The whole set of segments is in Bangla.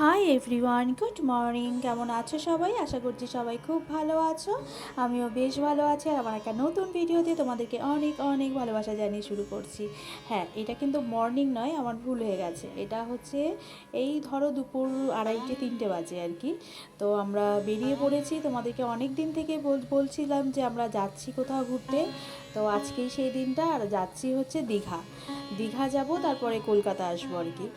হাই এভরিওয়ান গুড মর্নিং কেমন আছো সবাই? আশা করছি সবাই খুব ভালো আছো। আমিও বেশ ভালো আছি আর আমার একটা নতুন ভিডিওতে তোমাদেরকে অনেক অনেক ভালোবাসা জানিয়ে শুরু করছি। হ্যাঁ এটা কিন্তু মর্নিং নয়, আমার ভুল হয়ে গেছে। এটা হচ্ছে এই ধরো দুপুর আড়াইটে, তিনটে বাজে আর কি। তো আমরা বেরিয়ে পড়েছি। তোমাদেরকে অনেক দিন থেকে বলছিলাম যে আমরা যাচ্ছি কোথাও ঘুরতে। তো আজকেই সেই দিনটা আর যাচ্ছি হচ্ছে দীঘা। দীঘা যাব, তারপরে কলকাতা আসব আর কি।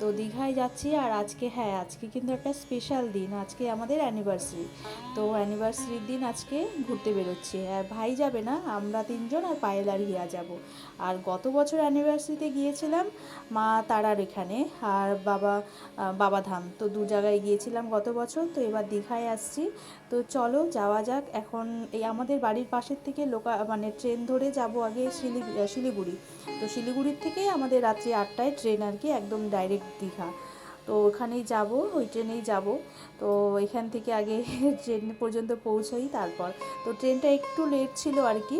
তো দীঘায় যাচ্ছি আর আজকে হ্যাঁ আজকে কিন্তু একটা স্পেশাল দিন, আজকে আমাদের অ্যানিভার্সারি তো অ্যানিভার্সারির দিন আজকে ঘুরতে বেরোচ্ছি। আর ভাই যাবে না, আমরা তিনজন আর পায়েল আর হিয়া যাব। আর গত বছর অ্যানিভার্সারিতে গিয়েছিলাম মা তারার এখানে, আর বাবা বাবাধাম তো দু জায়গায় গিয়েছিলাম গত বছর, তো এবার দীঘায় আসছি। তো চলো যাওয়া যাক, এখন এই আমাদের বাড়ির পাশের থেকে লোকা মানে ট্রেন ধরে যাব আগে শিলি, শিলিগুড়ি। তো শিলিগুড়ির থেকে আমাদের রাত্রি আটটায় ট্রেন আর কি একদম ডাইরেক্ট দীঘা। তো ওখানেই যাব ওই ট্রেনেই যাব। তো এখান থেকে আগে ট্রেন পর্যন্ত পৌঁছাই তারপর। তো ট্রেনটা একটু লেট ছিল আর কি।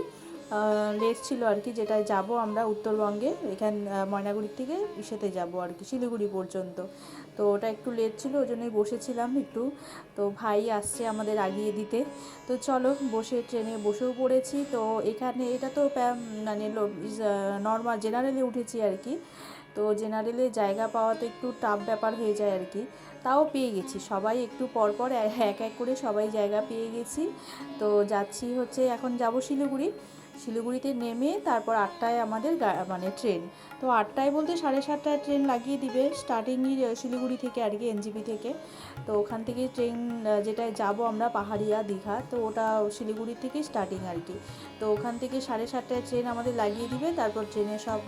লেট ছিল আর কি যেটায় যাব আমরা উত্তরবঙ্গে। এখান আহ, ময়নাগুড়ির থেকে ইসেতে যাব আর কি শিলিগুড়ি পর্যন্ত। তো ওটা একটু লেট ছিল ওই জন্যই বসেছিলাম একটু। তো ভাই আসছে আমাদের আগিয়ে দিতে। তো চলো বসে ট্রেনে বসেও পড়েছি। তো এখানে এটা তো মানে নর্মাল জেনারেলে উঠেছি আর কি। তো জেনারেলে জায়গা পাওয়া তো একটু টাফ ব্যাপার হয়ে যায় আর কি। তাও পেয়ে গেছি। সবাই একটু পরপর এক এক করে সবাই জায়গা পেয়ে গেছি। তো যাচ্ছি হচ্ছে এখন যাব শিলিগুড়ি। শিলিগুড়িতে নেমে তারপর আটটায় আমাদের মানে ট্রেন তো আটটায় বলতে সাড়ে সাতটায় ট্রেন লাগিয়ে দিবে। স্টার্টিংই শিলিগুড়ি থেকে আর কি এনজিপি থেকে। তো ওখান থেকে ট্রেন যেটায় যাব আমরা পাহাড়িয়া, দীঘা, তো ওটা শিলিগুড়ি থেকে স্টার্টিং আর কি। তো ওখান থেকে সাড়ে সাতটায় ট্রেন আমাদের লাগিয়ে দিবে। তারপর ট্রেনে সব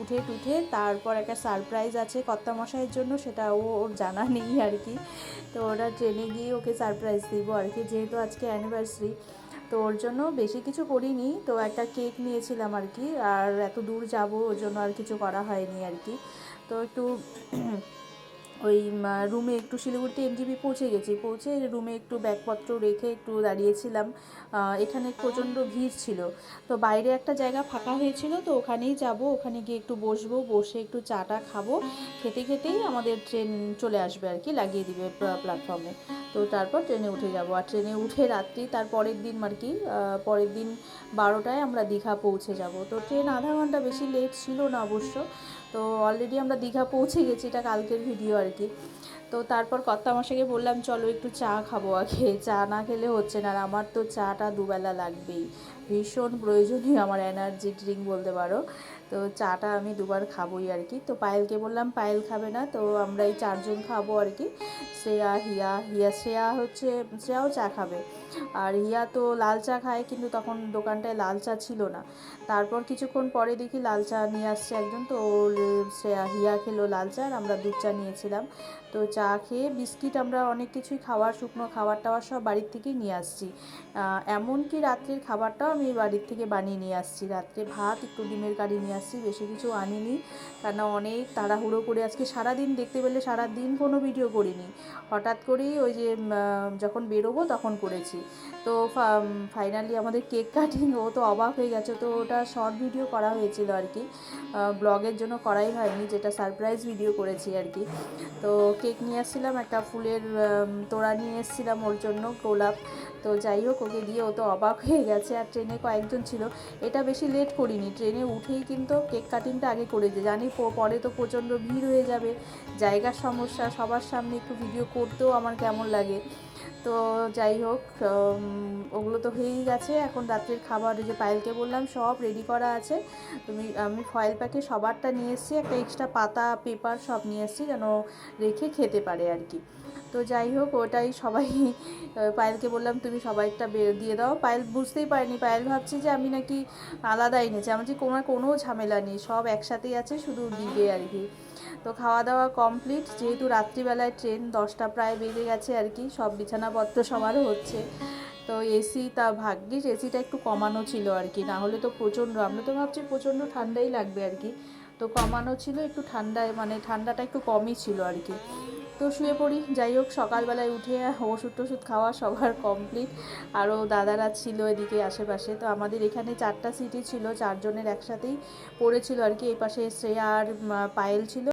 উঠে টুঠে, তারপর একটা সারপ্রাইজ আছে কর্তামশাইয়ের জন্য, সেটা ও ওর জানা নেই আর কি তো ওরা ট্রেনে গিয়ে ওকে সারপ্রাইজ দিব আর কি যেহেতু আজকে অ্যানিভার্সারি তো ওর জন্য বেশি কিছু করিনি। তো একটা কেক নিয়েছিলাম আর কি আর এত দূর যাব ওর জন্য আর কিছু করা হয়নি আর কি তো একটু ওই রুমে একটু শিলিগুড়িতে এমজিবি পৌঁছে গেছি। পৌঁছে রুমে একটু ব্যাগপত্র রেখে একটু দাঁড়িয়েছিলাম। এখানে প্রচণ্ড ভিড় ছিল। তো বাইরে একটা জায়গা ফাঁকা হয়েছিল, তো ওখানেই যাব। ওখানে গিয়ে একটু বসবো, বসে একটু চাটা খাব। খেতে খেতেই আমাদের ট্রেন চলে আসবে আর কি, লাগিয়ে দিবে প্ল্যাটফর্মে তো তারপর ট্রেনে উঠে যাব। আর ট্রেনে উঠে রাত্রি, তার পরের দিন আর কি পরের দিন বারোটায় আমরা দীঘা পৌঁছে যাব। তো ট্রেন আধা ঘণ্টা বেশি লেট ছিল না অবশ্য। তো অলরেডি আমরা দীঘা পৌঁছে গেছি, এটা কালকের ভিডিও আর কি। তো তারপর কর্তামশাকে বললাম, চলো একটু চা খাব আগে। চা না খেলে হচ্ছে না। আর আমার তো চাটা দুবেলা লাগবেই। ভীষণ প্রয়োজনীয় আমার এনার্জি ড্রিঙ্ক বলতে পারো। তো চাটা আমি দুবার খাবোই আর কি। তো পায়েলকে বললাম, পায়েল খাবে না, তো আমরা এই চারজন খাব আর কি। শ্রেয়া, হিয়া হিয়া, শ্রেয়া হচ্ছে, শ্রেয়াও চা খাবে। আর হিয়া তো লাল চা খায়, কিন্তু তখন দোকানটায় লাল চা ছিল না। তারপর কিছুক্ষণ পরে দেখি লাল চা নিয়ে আসছে একজন। তো শ্রেয়া, হিয়া খেলো লাল চা, আর আমরা দুধ চা নিয়েছিলাম। তো চা খেয়ে বিস্কিট আমরা অনেক কিছুই খাওয়ার, শুকনো খাবার টাবার সব বাড়ির থেকেই নিয়ে আসছি। এমনকি রাত্রের খাবারটাও আমি বাড়ির থেকে বানিয়ে নিয়ে আসছি। রাত্রে ভাত, একটু ডিমের কারি নিয়ে আসছি, বেশি কিছু আনিনি। কেন অনেক তাড়াহুড়ো করে আজকে সারাদিন, দেখতে পেলে সারাদিন কোনো ভিডিও করিনি। হঠাৎ করেই ওই যে যখন বেরোবো তখন করেছি। তো ফাইনালি আমাদের কেক কাটিং, ও তো অবাক হয়ে গেছে। তো ওটা শর্ট ভিডিও করা হয়েছিল আর কি। ব্লগের জন্য করাই হয়নি, যেটা সারপ্রাইজ ভিডিও করেছি আর কি। তো কেক নিয়ে আসছিলাম, একটা ফুলের তোড়া নিয়ে এসেছিলাম ওর জন্য, গোলাপ। তো যাই হোক, ওকে দিয়ে ও তো অবাক হয়ে গেছে, আর ট্রেনে কয়েকজন ছিল। এটা বেশি লেট করিনি, ট্রেনে উঠেই কিন্তু কেক কাটিংটা আগে করে দিয়ে জানি পরে তো প্রচণ্ড ভিড় হয়ে যাবে। জায়গার সমস্যা, সবার সামনে একটু ভিডিও করতেও আমার কেমন লাগে। তো যাই হোক ওগুলো তো হয়েই গেছে। এখন রাত্রের খাবার যে পায়েলকে বললাম, সব রেডি করা আছে। তুমি, আমি ফয়েল প্যাকে সবারটা নিয়ে এসেছি, একটা এক্সট্রা পাতা পেপার সব নিয়ে এসেছি, যেন রেখে খেতে পারে আর কি। তো যাই হোক ওটাই সবাই পায়েলকে বললাম তুমি সবাইটা বের দিয়ে দাও। পায়েল বুঝতেই পারেনি। পায়েল ভাবছি যে আমি নাকি আলাদা এনেছি আমার যে কোনো কোনো ঝামেলা নেই সব একসাথেই আছে শুধু দিবে আর কি। তো খাওয়া দাওয়া কমপ্লিট যেহেতু রাত্রিবেলায় ট্রেন দশটা প্রায় বেজে গেছে আর কি সব বিছানাপত্র সবারও হচ্ছে। তো এসি তা ভাগ্যিস এসিটা একটু কমানো ছিল আর কি না হলে তো প্রচণ্ড আমরা তো ভাবছি প্রচণ্ড ঠান্ডাই লাগবে আর কি। তো কমানো ছিল একটু ঠান্ডায় মানে ঠান্ডাটা একটু কমই ছিল আর কি। তো শুয়ে পড়ি। যাই হোক, সকালবেলায় উঠে ওষুধ টষুধ খাওয়া সবার কমপ্লিট আরও দাদারা ছিল এদিকে আশেপাশে। তো আমাদের এখানে চারটা সিটি ছিল, চারজনের একসাথেই পড়েছিল আর কি। এই পাশে শ্রেয়া আর পায়েল ছিল।